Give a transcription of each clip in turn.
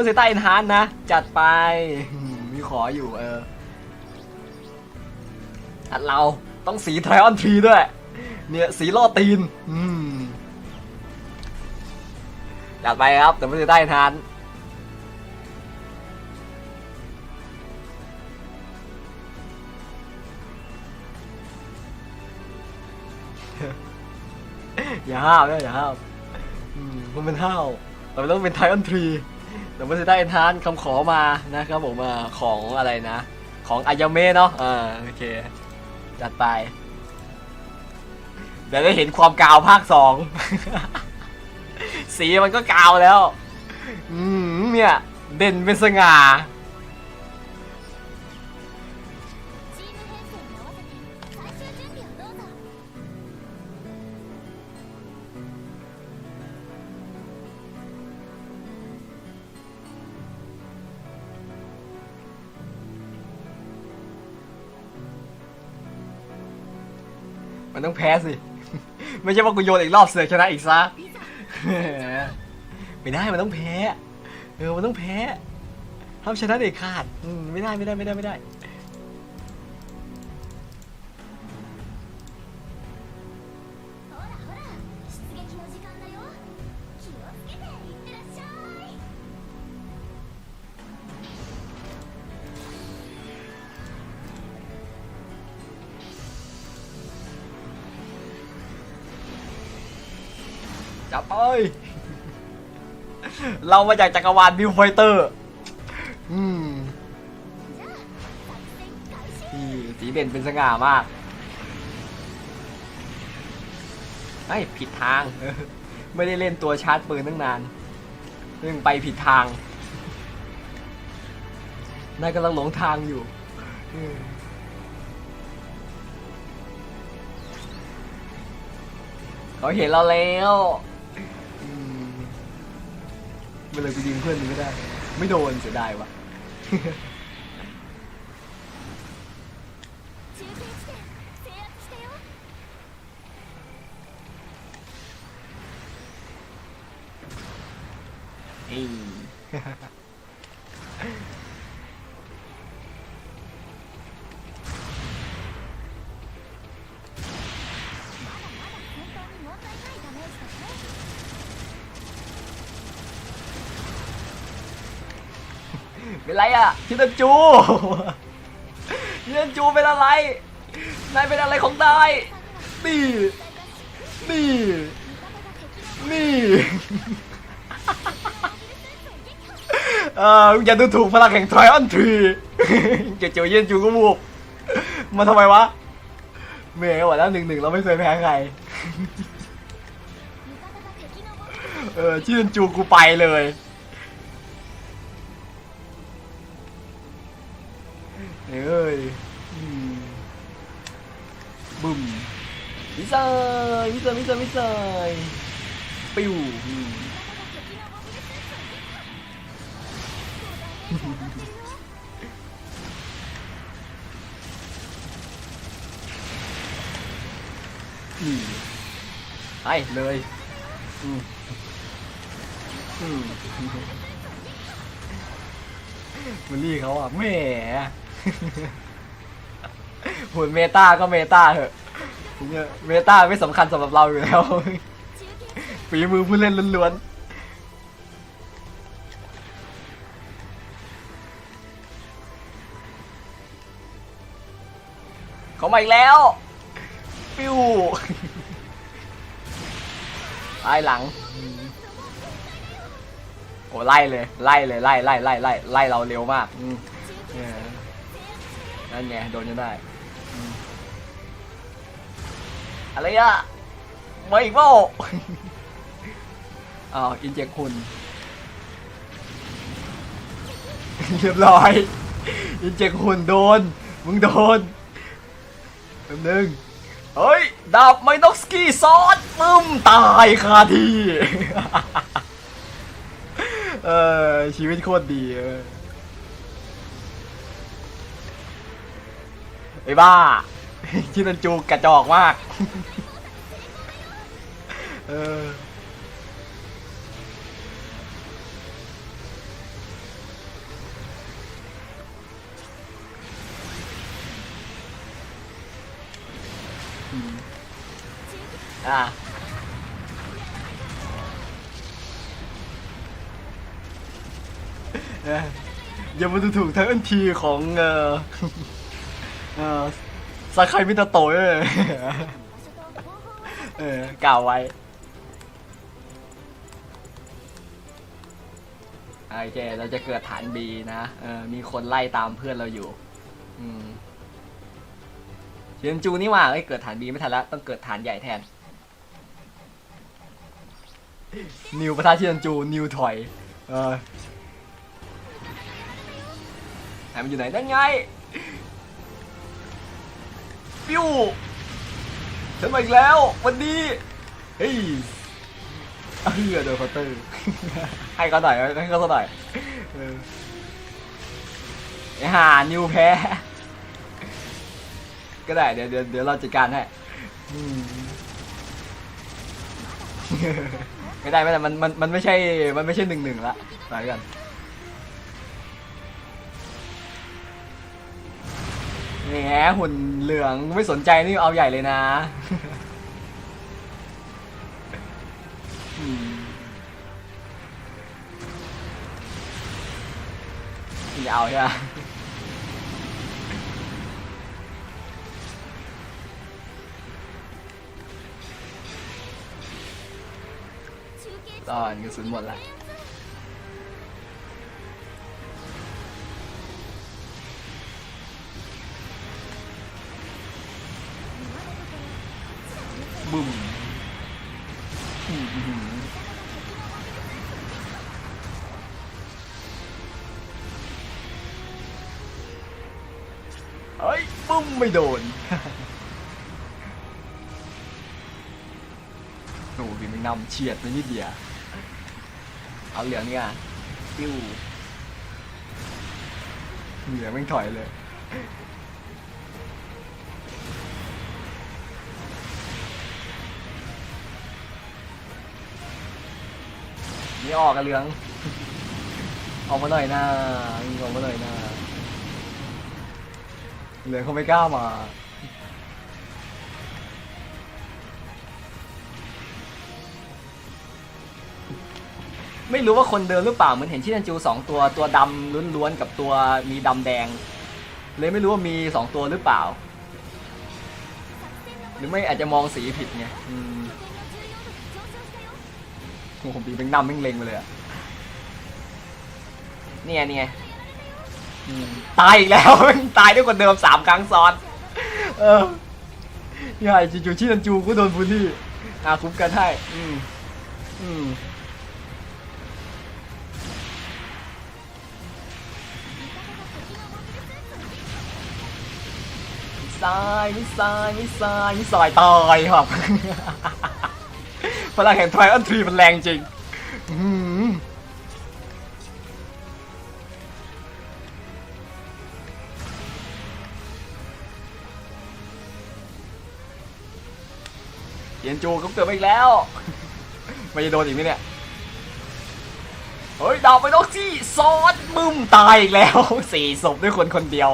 ดับเบิลเซต้าเอ็นฮานนะ จัดไปอืมมีขออยู่เอออัดเราต้องสีไทรออนทรีด้วย เนี่ยสีล่อตีน อืม จัดไปครับดับเบิลเซต้าเอ็นฮานอย่าห้าวนะอย่าห้าวอืมมันเป็นห้าวแต่มันต้องเป็นไทออนทรี แต่เม่ใช่ได้เอ็นทานคำขอมานะครับผมของอะไรนะ ของอายาเมะเนาะอ่าโอเค จัดไปเดี๋ยวได้เห็นความกาวภาคสอง สีมันก็กาวแล้ว อืมเนี่ย เด่นเป็นสง่า มันต้องแพ้สิ ไม่ใช่ว่ากูโยนอีกรอบเสือชนะอีกซะ ไม่ได้มันต้องแพ้ เออ มันต้องแพ้ห้ามชนะเด็ดขาด ไม่ได้ไม่ได้ไม่ได้ไม่ได้ จับเอ้ยเรามาจากจักรวาลบิวไฟเตอร์อืมนี่สีเด่นเป็นสง่ามากไอ้ผิดทาง ไม่ได้เล่นตัวชาร์จปืนตั้งนานเรื่องไปผิดทางนายกำลังหลงทางอยู่เขาเห็นเราแล้ว เมื่อไรกูยิงเพื่อนมึงไม่ได้ ไม่โดนเสียดายวะ 中継地点制圧してよ นี่ 本 เป็นไรอะ่ะชิตจูชิตาจูเป็นอะไร นายเป็นอะไรของตายนี่นี่นี่เอ่ออย่าดูถูกพลังแห่งไทรอันทรีเจเจเย็นจูก็บุกมาทำไมวะเมย์บอกแล้วหนึ่งหนึ่งเราไม่เคยแพ้ใครเออชื่นจูกูไปเลย เซยมิเซยมิเซยมิเซยปิวอืมไปเลยอืมอืมบุลลี่เขาอะแหมหุ่นเมตาก็เมตาเถอะ เมตาไม่สำคัญสำหรับเราอยู่แล้ว ฝีมือผู้เล่นล้วนๆเขามาอีกแล้ว ปิวไล่หลังโอ้ไล่เลยไล่เลยไล่ไล่ไล่ไล่ไล่เราเร็วมากนั่นไงโดนจะได้ อืมอะไรอะมาอีกเปล่าอ้าวอินเจกคุณ เรียบร้อย อินเจกคุณโดน มึงโดนแป๊บนึงเฮ้ย ดาบไมโนสกี้ซอสปึ้มตายคาที่ เออชีวิตโคตรดีเออไอ้บ้า ที่นันจูกระจอกมาก เอออะอย่ามาดูถูกทั้งอันทีของเออเออ ซาคายมินาโตะเลยเออกล่าวไว้โอเค เราจะเกิดฐานบีนะเออมีคนไล่ตามเพื่อนเราอยู่เจียนจูนี่ว่าเอ้เกิดฐานบีไม่ทันละต้องเกิดฐานใหญ่แทน นิวประทะเชียนจูนิวถอย เออหายมันอยู่ไหนนั่นไงิวฉันมาอีกแล้ววันนี้เฮ้ยเอ้ยโดนเคาน์เตอร์ให้เขาหน่อยให้เขาหน่อยไอ้ห่านิวแพ้ก็ได้เดี๋ยวเดี๋ยวเดี๋ยวเราจัดการให้ไม่ได้ไม่ได้มันมันมันไม่ใช่มันไม่ใช่หนึ่งหนึ่งละไปกันแหมหุ่น เหลืองไม่สนใจนี่เอาใหญ่เลยนะอืมอย่าเอาใช่ไหม中継ตอนกระสุนหมดละ บึ้มอื้อหือเฮ้ยบึ้มไม่โดนโอ้ดิมันนำเฉียดไปนิดเดียวเอาเหลืองนี่อะปิ้วเหลืองแม่ถอยเลย นี่ออกกันเหลือง ออกมาหน่อยนะออกมาหน่อยนะเหลืองเขาไม่กล้ามาไม่รู้ว่าคนเดิมหรือเปล่าเหมือนเห็นชินันจูสองตัวตัวดำล้วนๆกับตัวมีดำแดง เลยไม่รู้ว่ามีสองตัวหรือเปล่า หรือไม่อาจจะมองสีผิดไง โอ้โหบีเป็นนำแม่งเล็งไปเลยอะนี่ไงนี่ไงอืมตายอีกแล้ว ตายด้วยคนเดิมสามครั้งซ้อน เออใหญ่จู่ๆชินันจูก็โดนบูลลี่อาคุ้มกันให้อืมอืมทรายมิสายมิสายมิสายตายครับ พลังแห่งไทรอันทรีมันแรงจริงเย็นจูก็เกิดมาอีกแล้ว ไม่จะโดนอีกไหมเนี่ย เฮ้ยดาวไปนกที่ซ้อนบึ้มตายอีกแล้วสี่ศพด้วยคนคนเดียว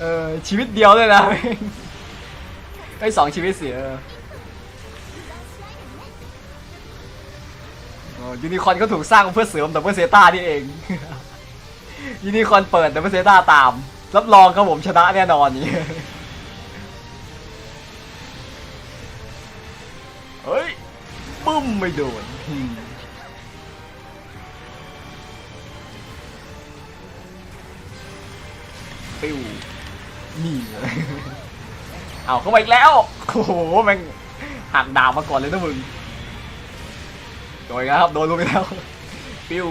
เออชีวิตเดียวเลยนะไอ้สองชีวิตเสีย ยูนิคอนก็ถูกสร้างเพื่อเสริมแต่เพื่อเซต้านี่เอง ยูนิคอนเปิดแต่เพื่อเซต้าตาม รับรองครับผมชนะแน่นอนนี่เฮ้ยบึ้มไม่โดนปิ้วนี่เอาเข้ามาอีกแล้ว โอ้โหแม่งหักดาบมาก่อนเลยนะมึง โดยครับโดนลงไปแล้ว ปิ้ว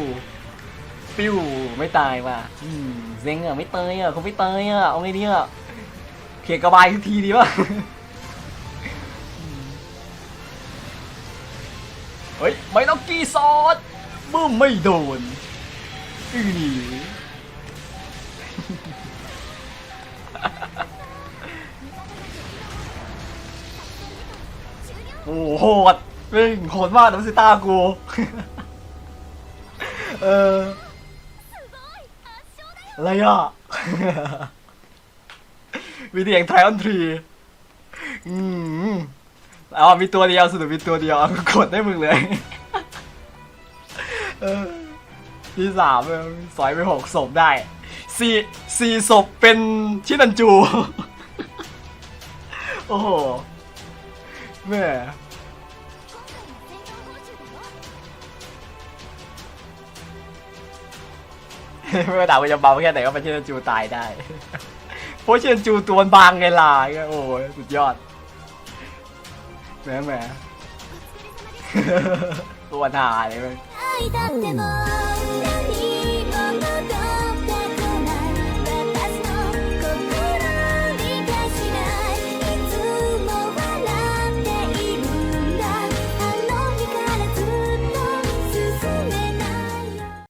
ปิ้ว ไม่ตายว่ะอืมเซ็งอะไม่เตยอะคงไม่เตยอะ เอาไงดีอะเขียนกระบายทุกทีดีป่ะเฮ้ยไม่ต้องกีซอสบึ้มไม่โดนอือโอ้โหโหด มึงโหดมากน้ำซิต้ากู เอออะไรอะมีเดียงไทออนทรีอืมเอามีตัวเดียวสนุกมีตัวเดียวกดได้มึงเลยที่สามสอยไปหกศพได้สี่สี่ศพเป็นชินันจู โอ้โหแม่ ไม่ว่าดาบมันจะเบาแค่ไหนก็ไปเชื่อจูตายได้เพราะเชื่อจูตัวบางไงล่ะโอ้ยสุดยอดแหมแหมตัวหนาเลยเว้ย